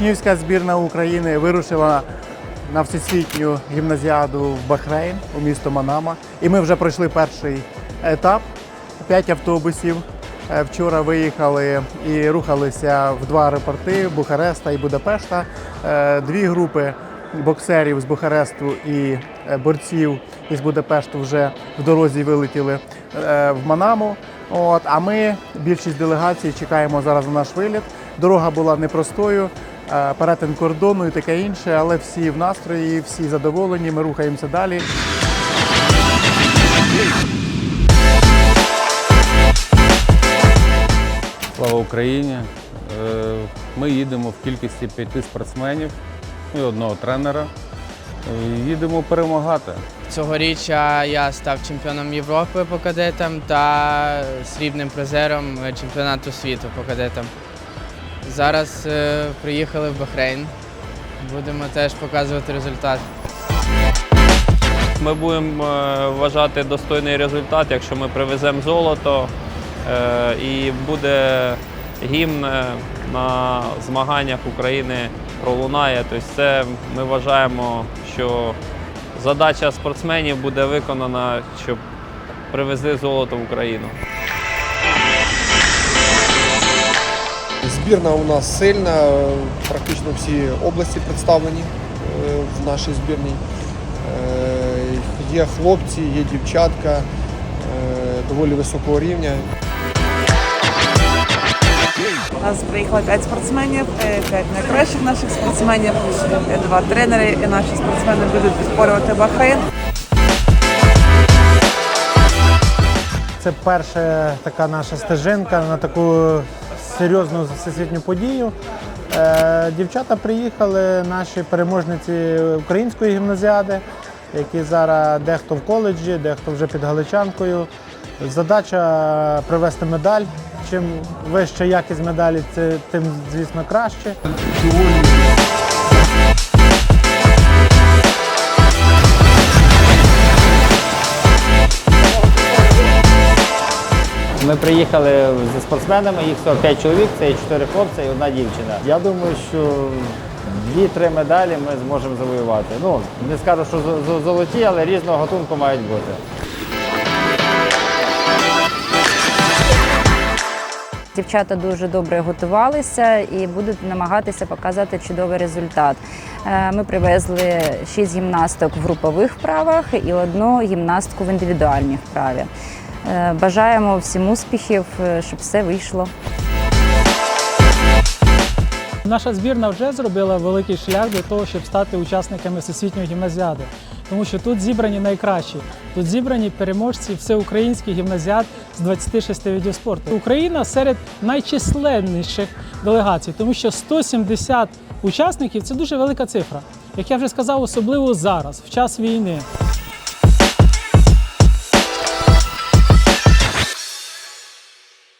Юнівська збірна України вирушила на всесвітню гімназіаду в Бахрейн у місто Манама. І ми вже пройшли перший етап. П'ять автобусів. Е, Вчора виїхали і рухалися в два аеропорти Бухареста і Будапешта. Е, Дві групи боксерів з Бухаресту і е, борців із Будапешту вже в дорозі вилетіли в Манаму. От, а ми, більшість делегацій, чекаємо зараз на наш виліт. Дорога була непростою, перетин кордону і таке інше, але всі в настрої, всі задоволені. Ми рухаємося далі. Слава Україні! Е, Ми їдемо в кількості п'яти спортсменів і одного тренера. Е, Їдемо перемагати. Цьогоріч я став чемпіоном Європи по кадетам та срібним призером чемпіонату світу по кадетам. Зараз е, приїхали в Бахрейн. Будемо теж показувати результат. Ми будемо е, вважати достойний результат, якщо ми привеземо золото е, і буде гімн е, на змаганнях України пролунає. Тобто це ми вважаємо, що задача спортсменів буде виконана, щоб привезли золото в Україну. Збірна у нас сильна, е, практично всі області представлені е, в нашій збірній. Е, Є хлопці, є дівчатка доволі високого рівня. У нас приїхало 5 спортсменів, 5 найкращих наших спортсменів, два тренери, і наші спортсмени будуть підкорювати Бахрейн. Це перша така наша стежинка на таку серйозну всесвітню подію. Е, Дівчата приїхали, наші переможниці української гімназіади, які зараз дехто в коледжі, дехто вже під Галичанкою. Задача привезти медаль. Чим вища якість медалі, тим, звісно, краще. Ми приїхали зі спортсменами, їх 45 чоловік, це 4 хлопці і одна дівчина. Я думаю, що дві-три медалі ми зможемо завоювати. Ну, не скажу, що зо- зо- золоті, але різного гатунку мають бути. Дівчата дуже добре готувалися і будуть намагатися показати чудовий результат. Е, Ми привезли шість гімнасток в групових вправах і одну гімнастку в індивідуальній вправі. Е, Бажаємо всім успіхів, е, щоб все вийшло. Наша збірна вже зробила великий шлях для того, щоб стати учасниками всесвітньої гімназіади. Тому що тут зібрані найкращі. Тут зібрані переможці всеукраїнських гімназіад з 26 видів спорту. Україна серед найчисленніших делегацій, тому що 170 учасників це дуже велика цифра. Як я вже сказав, особливо зараз, в час війни.